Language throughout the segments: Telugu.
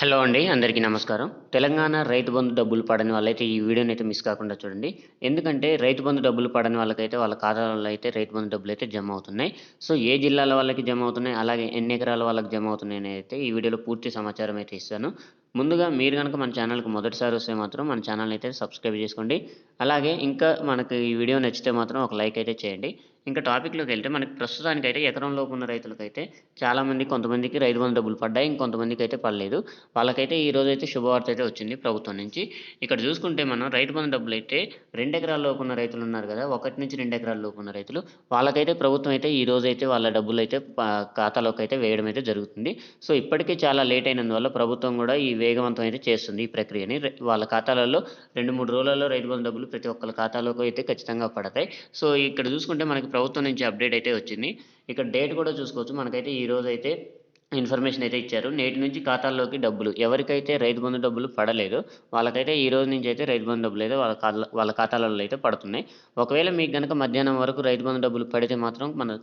హలో అండి అందరికీ నమస్కారం. తెలంగాణ రైతు బంధు డబ్బులు పడని వాళ్ళైతే ఈ వీడియోని అయితే మిస్ కాకుండా చూడండి. ఎందుకంటే రైతు బంధు డబ్బులు పడని వాళ్ళకైతే వాళ్ళ ఖాతాలలో అయితే రైతు బంధు డబ్బులు అయితే జమ అవుతున్నాయి. సో ఏ జిల్లాల వాళ్ళకి జమ అవుతున్నాయి అలాగే ఎన్ని ఎకరాల వాళ్ళకి జమ అవుతున్నాయి అయితే ఈ వీడియోలో పూర్తి సమాచారం అయితే ఇస్తాను. ముందుగా మీరు కనుక మన ఛానల్కి మొదటిసారి వస్తే మాత్రం మన ఛానల్ అయితే సబ్స్క్రైబ్ చేసుకోండి. అలాగే ఇంకా మనకి ఈ వీడియో నచ్చితే మాత్రం ఒక లైక్ అయితే చేయండి. ఇంకా టాపిక్లోకి వెళ్తే మనకి ప్రస్తుతానికి అయితే ఎకరంలోపు ఉన్న రైతులకైతే చాలామంది కొంతమందికి రైతు బంధు డబ్బులు పడ్డాయి ఇంకొంతమందికి అయితే పడలేదు. వాళ్ళకైతే ఈ రోజు అయితే శుభవార్త అయితే వచ్చింది ప్రభుత్వం నుంచి. ఇక్కడ చూసుకుంటే మనం రైతు బంధు డబ్బులు అయితే రెండు ఎకరాల లోపు ఉన్న రైతులు ఉన్నారు కదా ఒకటి నుంచి రెండు ఎకరాల లోపు ఉన్న రైతులు. వాళ్ళకైతే ప్రభుత్వం అయితే ఈ రోజు అయితే వాళ్ళ డబ్బులు అయితే ఖాతాలోకి అయితే వేయడం అయితే జరుగుతుంది. సో ఇప్పటికే చాలా లేట్ అయినందువల్ల ప్రభుత్వం కూడా ఈ వేగవంతం అయితే చేస్తుంది ఈ ప్రక్రియని. వాళ్ళ ఖాతాలలో రెండు మూడు రోజులలో రైతు బంధు డబ్బులు ప్రతి ఒక్కరి ఖాతాలోకి అయితే ఖచ్చితంగా పడతాయి. సో ఇక్కడ చూసుకుంటే మనకి ప్రభుత్వం నుంచి అప్డేట్ అయితే వచ్చింది. ఇక్కడ డేట్ కూడా చూసుకోవచ్చు. మనకైతే ఈ రోజు అయితే ఇన్ఫర్మేషన్ అయితే ఇచ్చారు. నేటి నుంచి ఖాతాల్లోకి డబ్బులు ఎవరికైతే రైతు బంధు డబ్బులు పడలేదు వాళ్ళకైతే ఈ రోజు నుంచి అయితే రైతు బంధు డబ్బులు అయితే వాళ్ళ ఖాతా వాళ్ళ ఖాతాలలో అయితే పడుతున్నాయి. ఒకవేళ మీకు కనుక మధ్యాహ్నం వరకు రైతు బంధు డబ్బులు పడితే మాత్రం మన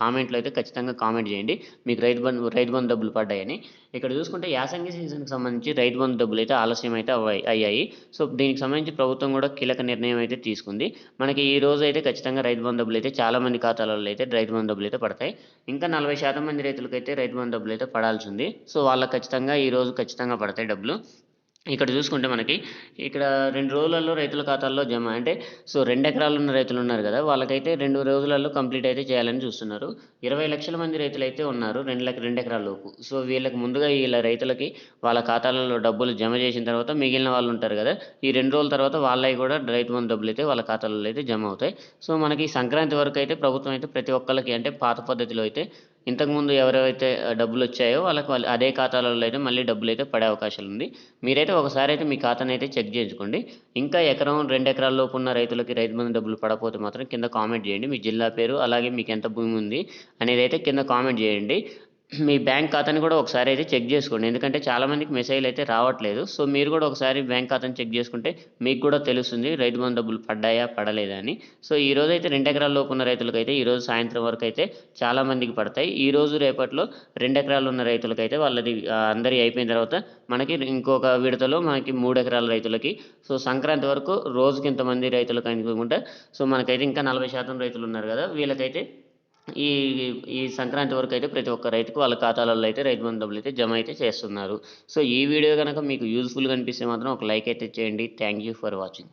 కామెంట్లో అయితే ఖచ్చితంగా కామెంట్ చేయండి. మీకు రైతు బంధు రైతు బంధు డబ్బులు పడ్డాయని. ఇక్కడ చూసుకుంటే యాసంగి సీజన్కి సంబంధించి రైతు బంధు డబ్బులు అయితే ఆలస్యం అయితే అయ్యాయి. సో దీనికి సంబంధించి ప్రభుత్వం కూడా కీలక నిర్ణయం అయితే తీసుకుంది. మనకి ఈ రోజు అయితే ఖచ్చితంగా రైతు బంధు డబ్బులు అయితే చాలా మంది ఖాతాలలో అయితే రైతు బంధు డబ్బులు అయితే పడతాయి. ఇంకా నలభై శాతం మంది రైతులకైతే రైతు బంధు డబ్బులు అయితే పడాల్సి ఉంది సో వాళ్ళకి ఖచ్చితంగా ఈ రోజు ఖచ్చితంగా పడతాయి డబ్బులు. ఇక్కడ చూసుకుంటే మనకి ఇక్కడ రెండు రోజులలో రైతుల ఖాతాల్లో జమ అంటే సో రెండు ఎకరాలు ఉన్న రైతులు ఉన్నారు కదా వాళ్ళకైతే రెండు రోజులలో కంప్లీట్ అయితే చేయాలని చూస్తున్నారు. ఇరవై లక్షల మంది రైతులు అయితే ఉన్నారు రెండు లక్ష రెండు ఎకరాల లోపు. సో వీళ్ళకి ముందుగా వీళ్ళ రైతులకి వాళ్ళ ఖాతాలలో డబ్బులు జమ చేసిన తర్వాత మిగిలిన వాళ్ళు ఉంటారు కదా ఈ రెండు రోజుల తర్వాత వాళ్ళవి కూడా రైతు మంది డబ్బులు అయితే వాళ్ళ ఖాతాలలో అయితే జమ అవుతాయి. సో మనకి సంక్రాంతి వరకు అయితే ప్రభుత్వం అయితే ప్రతి ఒక్కరికి అంటే పాత పద్ధతిలో అయితే ఇంతకుముందు ఎవరైతే డబ్బులు వచ్చాయో వాళ్ళకి వాళ్ళు అదే ఖాతాలలో అయితే మళ్ళీ డబ్బులు అయితే పడే అవకాశాలు ఉంది. మీరైతే ఒకసారి అయితే మీ ఖాతాను అయితే చెక్ చేయించుకోండి. ఇంకా ఎకరం రెండు ఎకరాల లోపు ఉన్న రైతులకి రైతు బంధు డబ్బులు పడకపోతే మాత్రం కింద కామెంట్ చేయండి. మీ జిల్లా పేరు అలాగే మీకు ఎంత భూమి ఉంది అనేది అయితే కింద కామెంట్ చేయండి. మీ బ్యాంక్ ఖాతాని కూడా ఒకసారి అయితే చెక్ చేసుకోండి. ఎందుకంటే చాలామందికి మెసేజ్లు అయితే రావట్లేదు. సో మీరు కూడా ఒకసారి బ్యాంక్ ఖాతాని చెక్ చేసుకుంటే మీకు కూడా తెలుస్తుంది రైతు బంధు డబ్బులు పడ్డాయా పడలేదా అని. సో ఈ రోజు అయితే రెండు ఎకరాల లోపు ఉన్న రైతులకైతే ఈరోజు సాయంత్రం వరకు అయితే చాలా మందికి పడతాయి. ఈ రోజు రేపట్లో రెండు ఎకరాలు ఉన్న రైతులకైతే వాళ్ళది అందరి అయిపోయిన తర్వాత మనకి ఇంకొక విడతలో మనకి మూడు ఎకరాల రైతులకి. సో సంక్రాంతి వరకు రోజుకి ఇంతమంది రైతులకు అనుకుంటే సో మనకైతే ఇంకా నలభై శాతం రైతులు ఉన్నారు కదా వీళ్ళకైతే ఈ ఈ సంక్రాంతి వరకు అయితే ప్రతి ఒక్క రైతుకు వాళ్ళ ఖాతాలలో అయితే రైతు బంధు డబ్బులు అయితే జమ అయితే చేస్తున్నారు. సో ఈ వీడియో కనుక మీకు యూజ్ఫుల్గా అనిపిస్తే మాత్రం ఒక లైక్ అయితే చేయండి. Thank you for watching